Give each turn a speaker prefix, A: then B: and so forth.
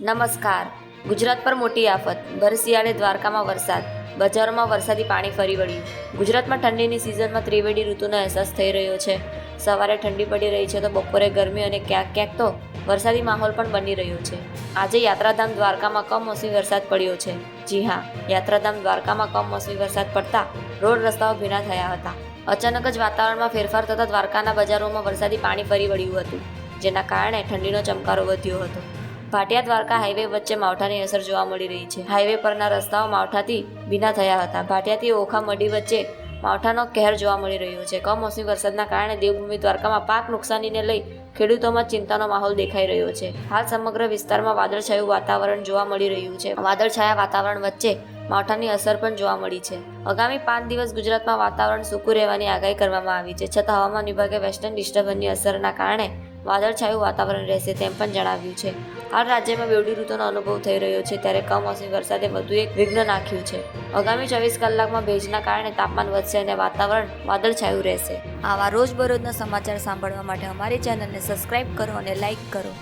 A: નમસ્કાર. ગુજરાત પર મોટી આફત. ભર શિયાળે દ્વારકામાં વરસાદ. બજારોમાં વરસાદી પાણી ફરી વળ્યું. ગુજરાતમાં ઠંડીની સિઝનમાં ત્રિવેડી ઋતુનો અહેસાસ થઈ રહ્યો છે. સવારે ઠંડી પડી રહી છે તો બપોરે ગરમી અને ક્યાંક ક્યાંક તો વરસાદી માહોલ પણ બની રહ્યો છે. આજે યાત્રાધામ દ્વારકામાં કમોસમી વરસાદ પડ્યો છે. જી હા, યાત્રાધામ દ્વારકામાં કમોસમી વરસાદ પડતા રોડ રસ્તાઓ ભીના થયા હતા. અચાનક જ વાતાવરણમાં ફેરફાર થતાં દ્વારકાના બજારોમાં વરસાદી પાણી ફરી વળ્યું હતું, જેના કારણે ઠંડીનો ચમકારો વધ્યો હતો. ભાટિયા દ્વારકા હાઈવે વચ્ચે માવઠાની અસર જોવા મળી રહી છે. હાઈવે પરના રસ્તાઓ માવઠાથી ભીના થયા હતા. ભાટિયાથી ઓખા મડી વચ્ચે માવઠાનો કહેર જોવા મળી રહ્યો છે. કમોસમી વરસાદના કારણે દેવભૂમિ દ્વારકામાં પાક નુકસાનીને લઈ ખેડૂતોમાં ચિંતાનો માહોલ દેખાઈ રહ્યો છે. હાલ સમગ્ર વિસ્તારમાં વાદળછાયું વાતાવરણ જોવા મળી રહ્યું છે. વાદળછાયા વાતાવરણ વચ્ચે માવઠાની અસર પણ જોવા મળી છે. આગામી પાંચ દિવસ ગુજરાતમાં વાતાવરણ સૂકું રહેવાની આગાહી કરવામાં આવી છે. છતાં હવામાન વિભાગે વેસ્ટર્ન ડિસ્ટર્બન્સની અસરના કારણે વાદળછાયું વાતાવરણ રહેશે તેમ પણ જણાવ્યું છે. હાલ રાજ્યમાં બેવડી ઋતુનો અનુભવ થઈ રહ્યો છે, ત્યારે કમોસમી વરસાદે વધુ એક વિઘ્ન નાખ્યું છે. આગામી ચોવીસ કલાકમાં ભેજના કારણે તાપમાન વધશે અને વાતાવરણ વાદળછાયું રહેશે. આવા રોજબરોજના સમાચાર સાંભળવા માટે અમારી ચેનલને સબસ્ક્રાઇબ કરો અને લાઇક કરો.